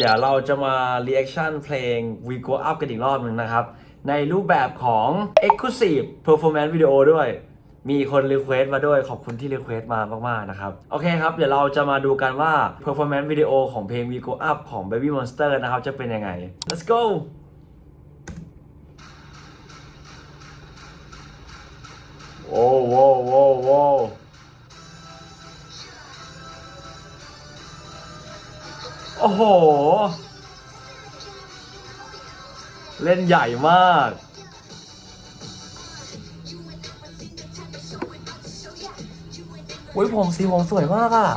เดี๋ยวเราจะมา reaction เพลง We Go Up กันอีกรอบหนึ่งนะครับ ในรูปแบบของ Exclusive Performance Video ด้วย มีคนรีเควสต์มาด้วยขอบคุณที่รีเควสต์มามากๆนะครับ โอเคครับ เดี๋ยวเราจะมาดูกันว่า Performance Video ของเพลง We Go Up ของ Baby Monster นะครับ จะเป็นยังไง let's go โอ้โว้ โอ้โห เล่นใหญ่มาก อุ้ยผมสีผมสวยมากอะ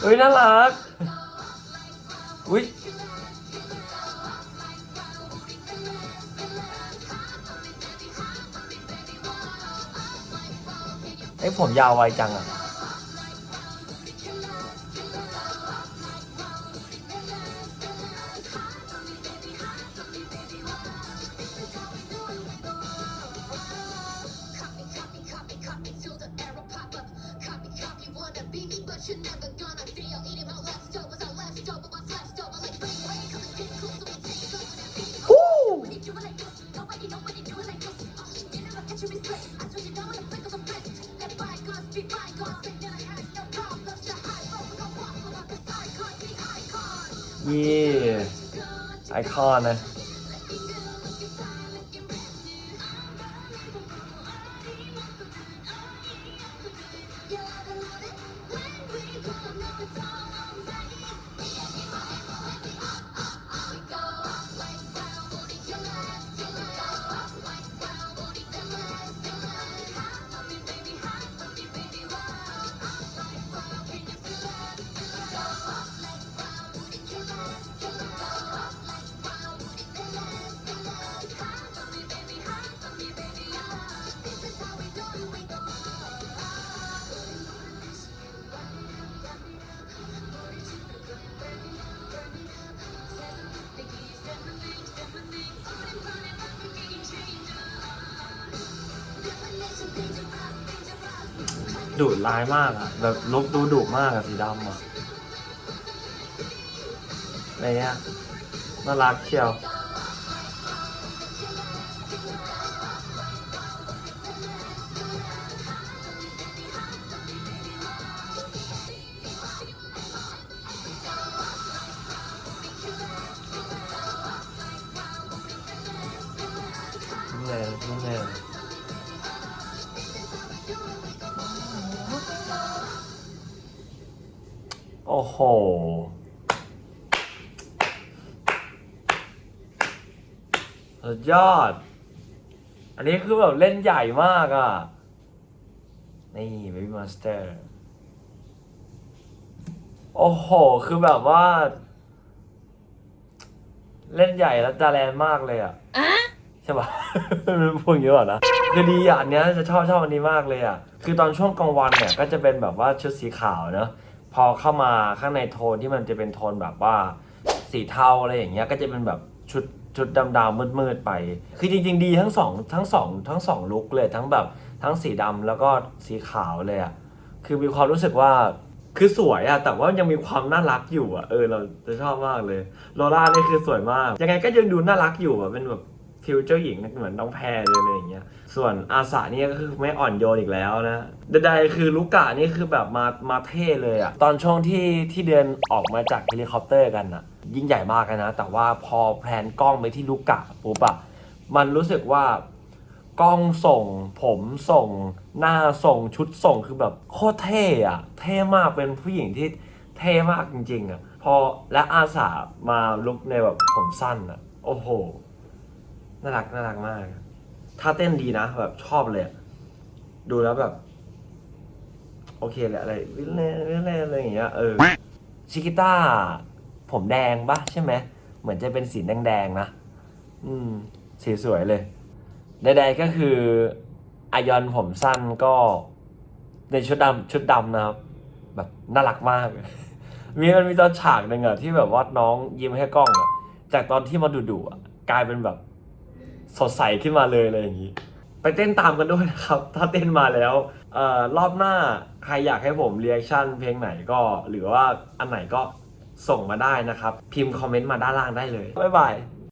เฮ้ยน่ารัก อุ้ยไอ้ผมยาวไวจังอะ ยี่ไดุร้ายมากอะแบบลุกดูดุมากอะสีดำอะอะไรเงี้ยน่ารักเชียวนี่เลยนี่เล โอ้โห สุดยอด อันนี้คือแบบเล่นใหญ่มากอะ นี่ Baby Monster โอ้โห คือแบบว่า เล่นใหญ่แล้วดาแลนมากเลยอะใช่ปะ พูดอย่างนี้ก่อนนะคือดีอะอันเนี้ยจะชอบชอบอันนี้มากเลยอะ คือตอนช่วงกลางวันเนี่ยก็จะเป็นแบบว่าชุดสีขาวเนอะ พอเข้ามาข้างในโทนที่มันจะเป็นโทนแบบว่า สีเทาอะไรอย่างเงี้ยก็จะเป็นแบบชุดชุดดำๆมืดๆไป คือจริงๆดีทั้งสองทั้งสองทั้งสองลุคเลยทั้งแบบทั้งสีดำแล้วก็สีขาวเลยอะคือมีความรู้สึกว่าคือสวยอะแต่ว่ายังมีความน่ารักอยู่อะเออเราจะชอบมากเลยโลล่านี่คือสวยมากยังไงก็ยังดูน่ารักอยู่อะเป็นแบบ ฟิลเจ้าหญิงนะเหมือนน้องแพรเลยอะไรอย่างเงี้ย ส่วนอาสานี่ก็คือไม่อ่อนโยนอีกแล้วนะใดๆคือลูกกะนี่คือแบบมามาเท่เลยอะตอนช่วงที่ที่เดินออกมาจากเฮลิคอปเตอร์กันอะยิ่งใหญ่มากนะ แต่ว่าพอแพลนกล้องไปที่ลูกกะปุ๊บอะมันรู้สึกว่ากล้องส่ง ผมส่ง หน้าส่งชุดส่งคือแบบโคตรเท่อะเท่มากเป็นผู้หญิงที่เท่มากจริงๆอะพอและอาสามาลุกในแบบผมสั้นอะโอ้โห น่ารักน่ารักมากท่าเต้นดีนะ แบบชอบเลยอะดูแล้วแบบ โอเคแหละอะไรวิลเล่วิลเล่อะไรอย่างเงี้ยเออชิกิต้า ผมแดงปะใช่ไหม เหมือนจะเป็นสีแดงๆนะ อืม สีสวยเลยใดๆก็คืออายอนผมสั้นก็ในชุดดำชุดดำนะครับ แบบน่ารักมาก มีมันมีตอนฉากหนึ่งอะที่แบบว่าน้องยิ้มให้กล้องอะจากตอนที่มาดุๆอะกลายเป็นแบบ สดใสขึ้นมาเลยอะไรอย่างนี้ ไปเต้นตามกันด้วยนะครับ ถ้าเต้นมาแล้วออรอบหน้าใครอยากให้ผมเรีแอคชั่นเพลงไหนก็ หรือว่าอันไหนก็ส่งมาได้นะครับ พิมพ์คอมเมนต์มาด้านล่างได้เลย บ๊ายบาย